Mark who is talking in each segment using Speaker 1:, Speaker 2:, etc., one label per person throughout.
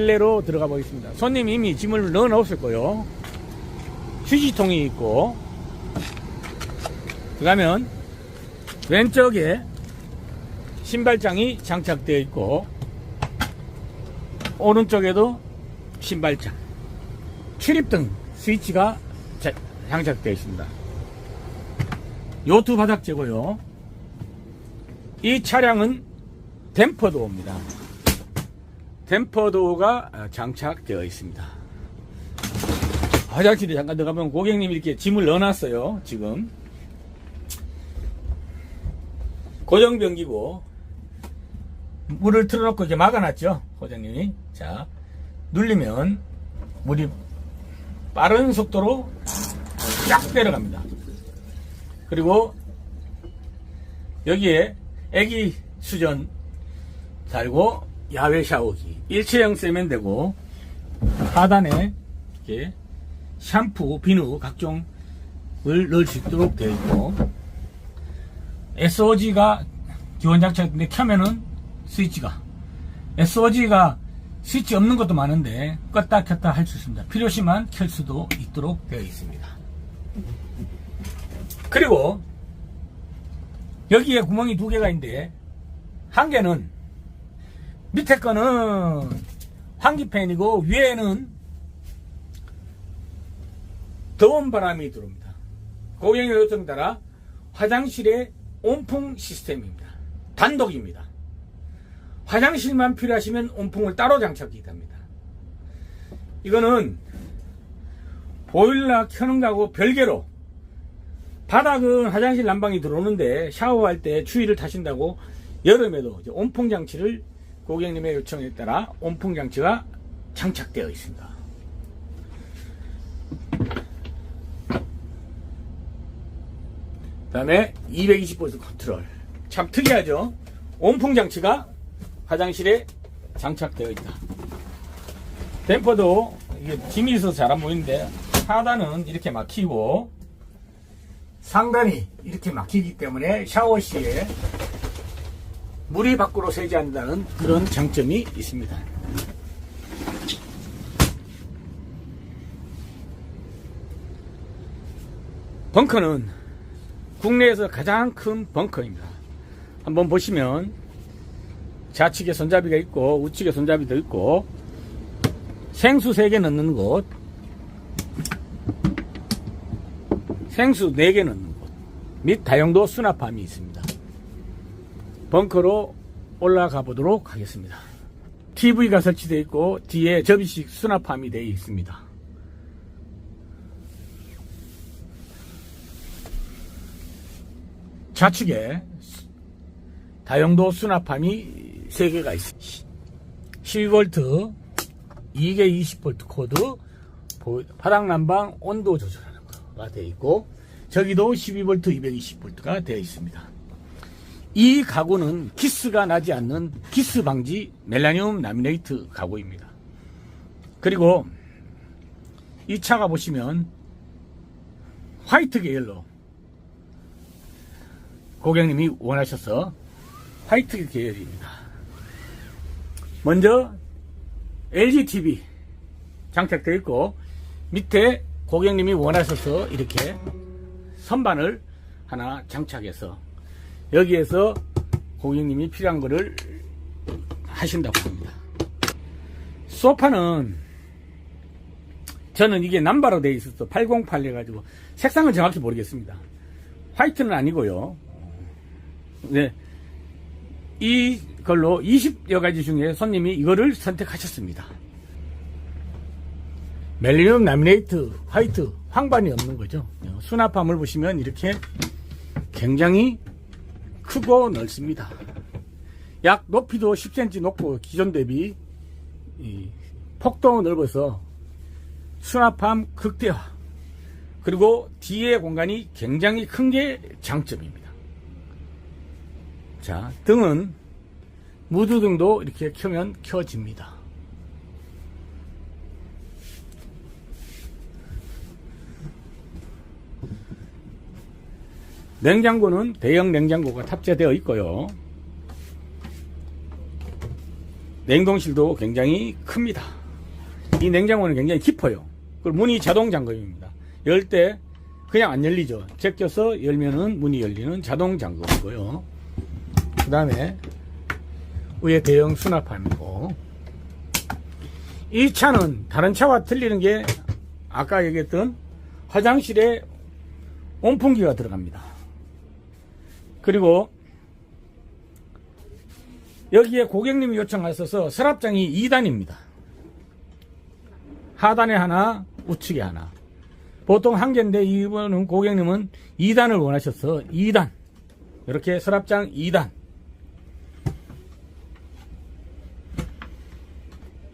Speaker 1: 실내로 들어가 보겠습니다. 손님이 이미 짐을 넣어 놓으실 거요. 휴지통이 있고, 들어가면 왼쪽에 신발장이 장착되어 있고, 오른쪽에도 신발장, 출입등 스위치가 자- 장착되어 있습니다. 요트 바닥재고요. 이 차량은 댐퍼도어입니다. 댐퍼도어가 어, 장착되어 있습니다. 화장실에 잠깐 들어가면 고객님이 이렇게 짐을 넣어놨어요. 지금 고정변기고 물을 틀어놓고 이렇게 막아놨죠. 고객님이 자 눌리면 물이 빠른 속도로 쫙 내려갑니다. 그리고 여기에 애기 수전 달고 야외 샤워기 일체형 세면되고 하단에 이렇게 샴푸, 비누 각종을 넣을 수 있도록 되어 있고 SOG가 기본 장착인데 켜면은 스위치가 SOG가 스위치 없는 것도 많은데 껐다 켰다 할 수 있습니다. 필요시만 켤 수도 있도록 되어 있습니다. 그리고 여기에 구멍이 두 개가 있는데 한 개는 밑에 거는 환기팬이고 위에는 더운 바람이 들어옵니다. 고객의 요청 따라 화장실의 온풍 시스템입니다. 단독입니다. 화장실만 필요하시면 온풍을 따로 장착이 됩니다. 이거는 보일러 켜는 거하고 별개로 바닥은 화장실 난방이 들어오는데 샤워할 때 추위를 타신다고 여름에도 온풍 장치를 고객님의 요청에 따라 온풍 장치가 장착되어 있습니다. 다음에 220V 컨트롤. 참 특이하죠? 온풍 장치가 화장실에 장착되어 있다. 댐퍼도 이게 짐이 있어서 잘 안 보이는데 하단은 이렇게 막히고 상단이 이렇게 막히기 때문에 샤워 시에 물이 밖으로 새지 않는다는 그런 장점이 있습니다. 벙커는 국내에서 가장 큰 벙커입니다. 한번 보시면 좌측에 손잡이가 있고 우측에 손잡이도 있고 생수 3개 넣는 곳 생수 4개 넣는 곳 및 다용도 수납함이 있습니다. 벙커로 올라가 보도록 하겠습니다. TV가 설치되어 있고 뒤에 접이식 수납함이 되어 있습니다. 좌측에 다용도 수납함이 3개가 있습니다. 12V, 2개 20V 코드, 보- 바닥 난방 온도 조절하는 거가 되어 있고, 저기도 12V, 220V가 되어 있습니다. 이 가구는 기스가 나지 않는 기스 방지 멜라늄 라미네이트 가구입니다. 그리고 이 차가 보시면 화이트 계열로 고객님이 원하셔서 화이트 계열입니다. 먼저 LG TV 장착되어 있고 밑에 고객님이 원하셔서 이렇게 선반을 하나 장착해서 여기에서 고객님이 필요한 거를 하신다고 합니다. 소파는 저는 이게 남바로 되어 있어서 808 해가지고 색상은 정확히 모르겠습니다. 화이트는 아니고요. 네. 이걸로 20여 가지 중에 손님이 이거를 선택하셨습니다. 멜리움 라미네이트 화이트 황반이 없는 거죠. 수납함을 보시면 이렇게 굉장히 크고 넓습니다. 약 높이도 10cm 높고 기존 대비 이 폭도 넓어서 수납함 극대화 그리고 뒤에 공간이 굉장히 큰 게 장점입니다. 자 등은 무드등도 이렇게 켜면 켜집니다. 냉장고는 대형 냉장고가 탑재되어 있고요. 냉동실도 굉장히 큽니다. 이 냉장고는 굉장히 깊어요. 그리고 문이 자동 잠금입니다. 열 때 그냥 안 열리죠. 제껴서 열면은 문이 열리는 자동 잠금이고요. 그 다음에 위에 대형 수납함이고 이 차는 다른 차와 틀리는 게 아까 얘기했던 화장실에 온풍기가 들어갑니다. 그리고 여기에 고객님이 요청하셔서 서랍장이 2단입니다. 하단에 하나, 우측에 하나. 보통 한 개인데 이번은 고객님은 2단을 원하셔서 2단. 이렇게 서랍장 2단.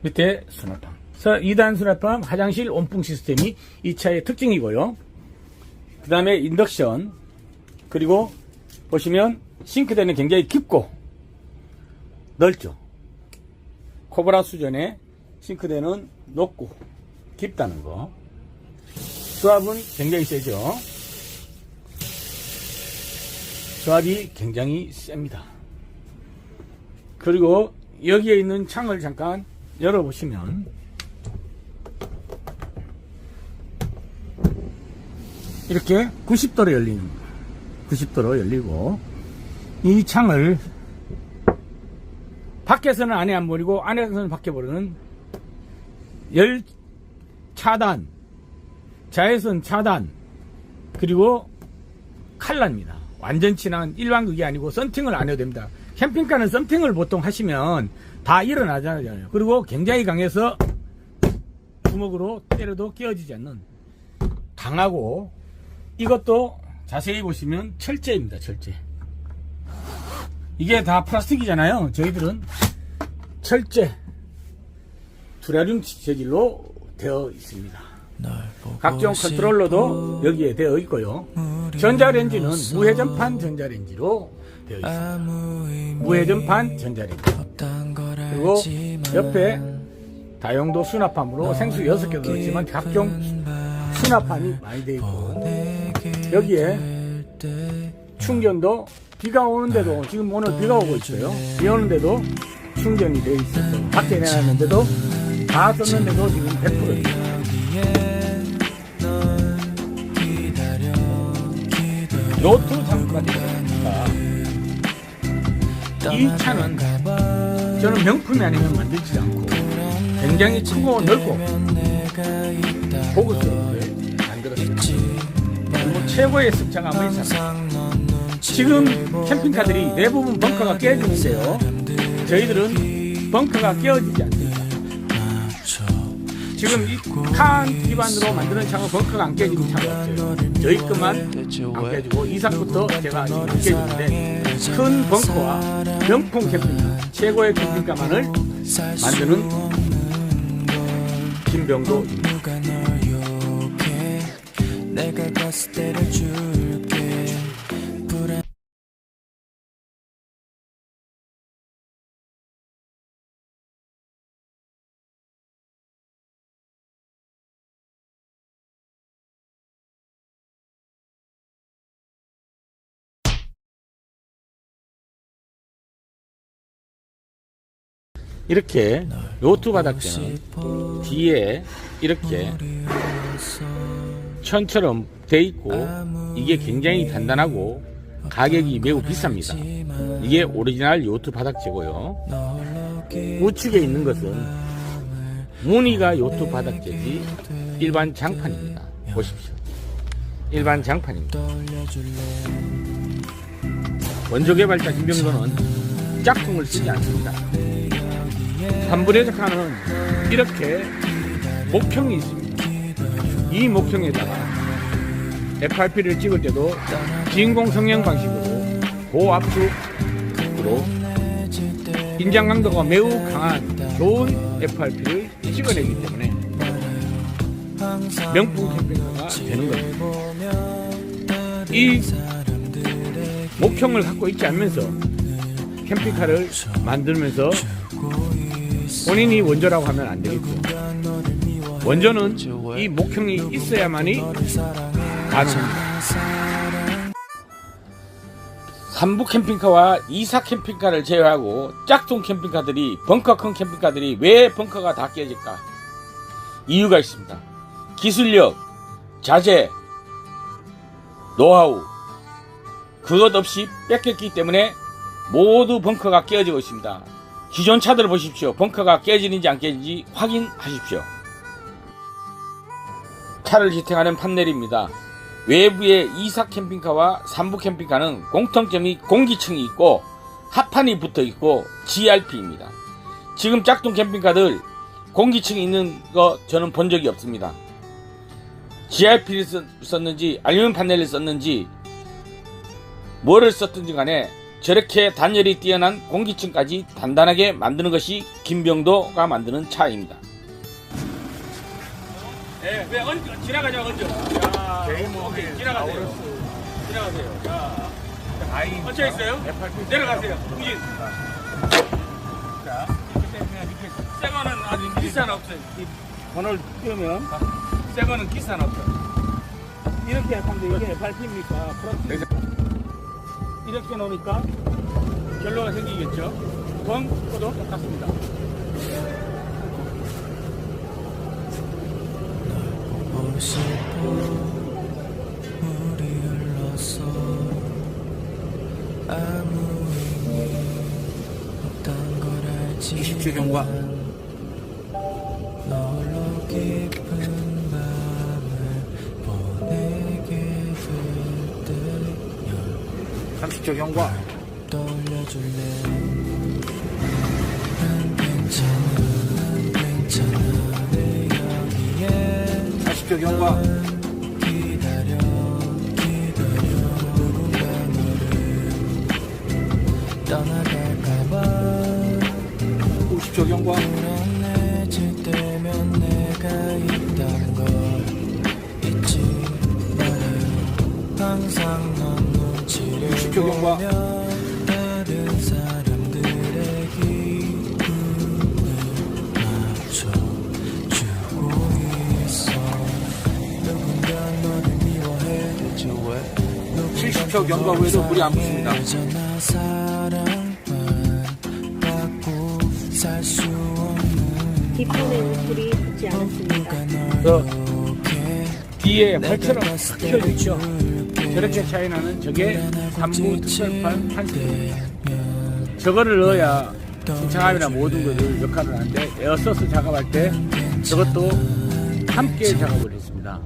Speaker 1: 밑에 수납함. 2단 수납함 화장실 온풍 시스템이 이 차의 특징이고요. 그 다음에 인덕션. 그리고 보시면 싱크대는 굉장히 깊고 넓죠. 코브라 수전에 싱크대는 높고 깊다는 거. 수압은 굉장히 세죠. 수압이 굉장히 셉니다. 그리고 여기에 있는 창을 잠깐 열어보시면 이렇게 90도로 열리는 거예요. 90도로 열리고 이 창을 밖에서는 안에 안 버리고 안에서는 밖에 버리는 열 차단, 자외선 차단, 그리고 칼라입니다. 완전 친한 일반 그게 아니고 썬팅을 안 해도 됩니다. 캠핑카는 썬팅을 보통 하시면 다 일어나잖아요. 그리고 굉장히 강해서 주먹으로 때려도 깨어지지 않는 강하고 이것도 자세히 보시면 철제입니다. 철제. 이게 다 플라스틱이잖아요. 저희들은 철제 두라륨 재질로 되어 있습니다. 각종 컨트롤러도 여기에 되어 있고요. 전자레인지는 무회전판 전자레인지로 되어 있습니다. 무회전판 전자레인지. 그리고 옆에 다용도 수납함으로 생수 6개 들었지만 각종 수납함이 많이 되어 있고 여기에 충전도 비가 오는데도 지금 오늘 비가 오고 있어요. 비 오는데도 충전이 되어 있어서 밖에 내놨는데도 다 썼는데도 지금 100%입니다. 노트 되었습니다. 이 차는 저는 명품이 아니면 만들지 않고 굉장히 크고 넓고. 그리고 최고의 승차감을 있습니다. 지금 캠핑카들이 대부분 벙커가 깨지는데요. 저희들은 벙커가 깨어지지 않습니다. 지금 이칸 기반으로 만드는 차가 벙커가 안 깨지는 차가 없어요. 저희 것만 안 깨지고 이상부터 제가 안 깨지는데 큰 벙커와 명품 캠핑카 최고의 캠핑카만을 만드는 김병도입니다.
Speaker 2: 내가 갔을 때를 줄게. 불안
Speaker 1: 이렇게 요트 바닥재는 뒤에 이렇게 천처럼 돼 있고 이게 굉장히 단단하고 가격이 매우 비쌉니다. 이게 오리지널 요트 바닥재고요. 우측에 있는 것은 무늬가 요트 바닥재지 일반 장판입니다. 보십시오. 일반 장판입니다. 원조 개발자 김병도는 짝퉁을 쓰지 않습니다. 한불해적하는 이렇게 목형이 있습니다. 이 목형에다가 FRP를 찍을 때도 진공 성형 방식으로 고압축으로 인장 강도가 매우 강한 좋은 FRP를 찍어내기 때문에 명품 캠핑카가 되는 겁니다. 이 목형을 갖고 있지 않으면서 캠핑카를 만들면서 본인이 원조라고 하면 안 되겠죠. 원조는 이 목형이 있어야만이 가능합니다. 삼부 캠핑카와 이사 캠핑카를 제외하고 짝퉁 캠핑카들이 벙커 큰 캠핑카들이 왜 벙커가 다 깨질까? 이유가 있습니다. 기술력, 자재, 노하우 그것 없이 뺏겼기 때문에 모두 벙커가 깨어지고 있습니다. 기존 차들을 보십시오. 벙커가 깨지는지 안 깨지는지 확인하십시오. 차를 지탱하는 판넬입니다. 외부의 이사 캠핑카와 삼부 캠핑카는 공통점이 공기층이 있고 합판이 붙어 있고 GRP입니다. 지금 짝퉁 캠핑카들 공기층이 있는 거 저는 본 적이 없습니다. GRP를 썼- 썼는지 알루미늄 판넬을 썼는지 뭐를 썼든지 간에 저렇게 단열이 뛰어난 공기층까지 단단하게 만드는 것이 김병도가 만드는 차입니다. 네, 왜 얹어, 지나가자 얹어. 야, 오케이, 지나가세요. 지나가세요. 자, 얹혀 있어요? 내려가세요. 후진. 자, 새 거는 아직 기산 없어요. 이 번호를 띄우면 새 거는 기산 없어요. 이렇게 하면 이게 밟힙니까? 플러스. 이렇게 놓으니까 결로가 생기겠죠? 벙커도 똑같습니다.
Speaker 2: 보고 싶어 우리 흘렀어 아무 의미 없단 걸 알지
Speaker 3: 20초 경과. 30초 경과.
Speaker 2: 여기에
Speaker 3: 40초 경과.
Speaker 2: 기다려 기다려 누
Speaker 3: 70초 경과 후에도 물이 안 붙습니다.
Speaker 4: 붙지 않았습니다.
Speaker 1: 뒤에
Speaker 2: 봤을 때
Speaker 1: 켜져 있죠. 저렇게 차이 나는 저게 삼부 특별판 판식입니다.
Speaker 2: 되면
Speaker 1: 저거를 넣어야 승창함이나 모든 것을 역할을 하는데 에어서스 작업할 때 저것도 함께 작업을 했습니다.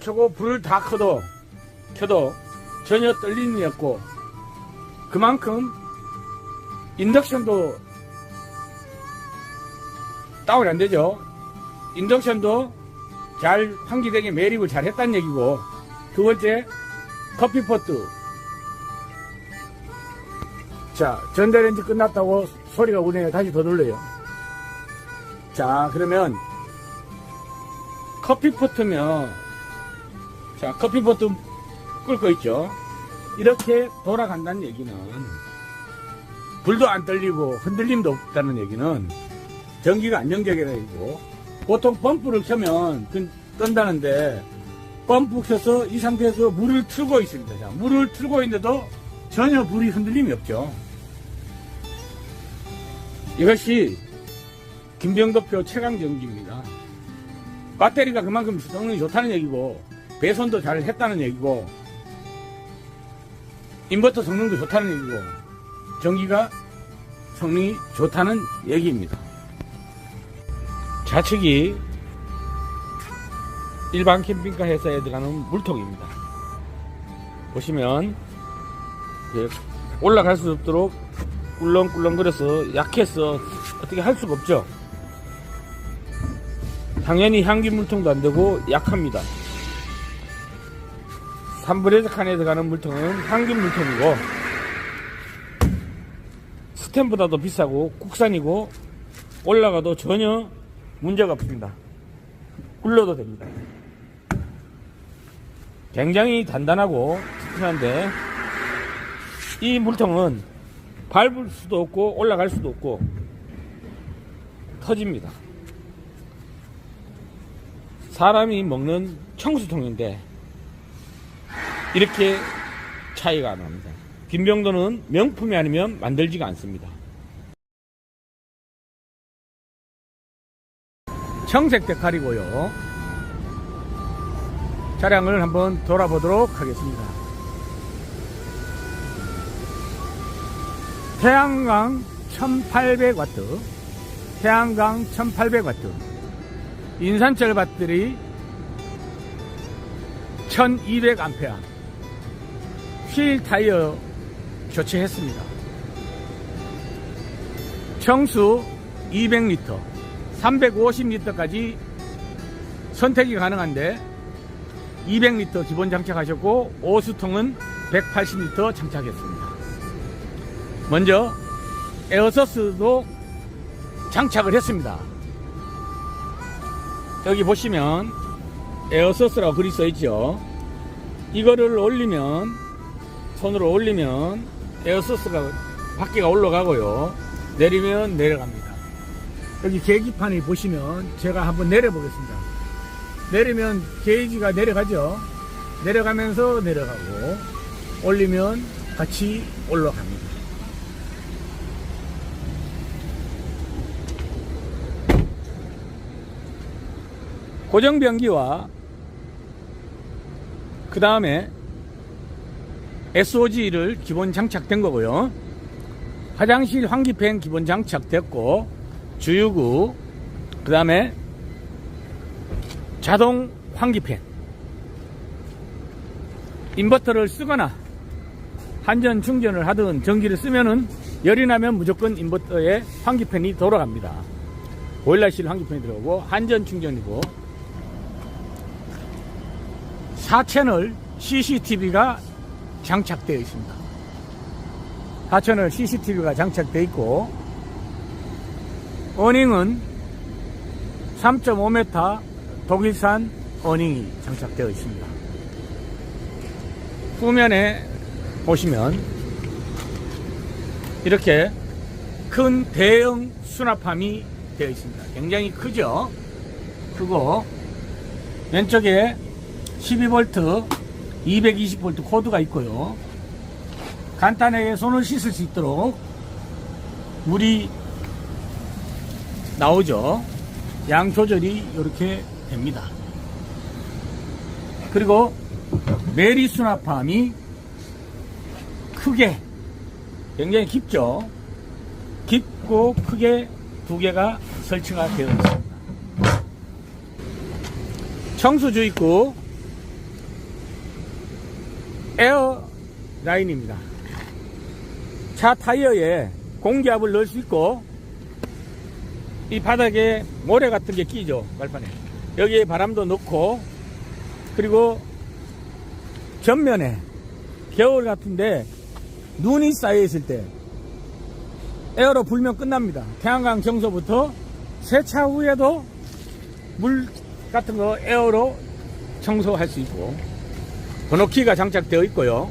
Speaker 1: 켜고 불을 다 켜도 켜도 전혀 떨림이 없고 그만큼 인덕션도 다운이 안 되죠. 인덕션도 잘 환기되게 매립을 잘 했다는 얘기고 두 번째 커피포트 자, 전자레인지 끝났다고 소리가 오네요. 다시 더 돌려요. 자, 그러면 커피포트면 자, 커피포트 끓고 있죠. 이렇게 돌아간다는 얘기는 불도 안 떨리고 흔들림도 없다는 얘기는 전기가 안정적이라는 얘기고 보통 펌프를 켜면 그 뜬다는데 펌프 켜서 이 상태에서 물을 틀고 있습니다. 자, 물을 틀고 있는데도 전혀 불이 흔들림이 없죠. 이것이 김병도표 최강 전기입니다. 배터리가 그만큼 성능이 좋다는 얘기고 배선도 잘 했다는 얘기고 인버터 성능도 좋다는 얘기고 전기가 성능이 좋다는 얘기입니다. 좌측이 일반 캠핑카 회사에 들어가는 물통입니다. 보시면 예, 올라갈 수 없도록 꿀렁꿀렁거려서 약해서 어떻게 할 수가 없죠. 당연히 향기 물통도 안 되고 약합니다. 삼브레드 칸에 들어가는 물통은 향기 물통이고 스텐보다도 비싸고 국산이고 올라가도 전혀 문제가 없습니다. 굴러도 됩니다. 굉장히 단단하고 튼튼한데 이 물통은 밟을 수도 없고 올라갈 수도 없고 터집니다. 사람이 먹는 청수통인데 이렇게 차이가 납니다. 김병도는 명품이 아니면 만들지가 않습니다. 청색 데칼이고요. 차량을 한번 돌아보도록 하겠습니다. 태양광 1800W, 태양광 1800W, 인산철 배터리 1200A, 휠 타이어 교체했습니다. 청수 200리터, 350리터까지 선택이 가능한데 200리터 기본 장착하셨고 오수통은 180리터 장착했습니다. 먼저 에어서스도 장착을 했습니다. 여기 보시면 에어서스라고 글이 써 있죠. 이거를 올리면 손으로 올리면 에어서스가 밖에가 올라가고요. 내리면 내려갑니다. 여기 계기판을 보시면 제가 한번 내려보겠습니다. 내리면 게이지가 내려가죠. 내려가면서 내려가고 올리면 같이 올라갑니다. 고정 변기와 그 다음에 SOG를 기본 장착된 거고요. 화장실 환기팬 기본 장착됐고 주유구 그 다음에 자동 환기팬 인버터를 쓰거나 한전 충전을 하든 전기를 쓰면은 열이 나면 무조건 인버터에 환기팬이 돌아갑니다. 보일러실 환기팬이 들어오고 한전 충전이고 4채널 CCTV가 장착되어 있습니다. 4채널 CCTV가 장착되어 있고 어닝은 3.5m 독일산 어닝이 장착되어 있습니다. 후면에 보시면 이렇게 큰 대형 수납함이 되어 있습니다. 굉장히 크죠? 크고 왼쪽에 12V, 220V 코드가 있고요. 간단하게 손을 씻을 수 있도록 물이 나오죠. 양 조절이 이렇게 됩니다. 그리고 메리 수납함이 크게 굉장히 깊죠. 깊고 크게 두 개가 설치가 되어 있습니다. 있고 에어 라인입니다. 차 타이어에 공기압을 넣을 수 있고 이 바닥에 모래 같은 게 끼죠 발판에. 여기에 바람도 넣고 그리고 전면에 겨울 같은데 눈이 쌓여 있을 때 에어로 불면 끝납니다. 태양광 청소부터 세차 후에도 물 같은 거 에어로 청소할 수 있고 번호키가 장착되어 있고요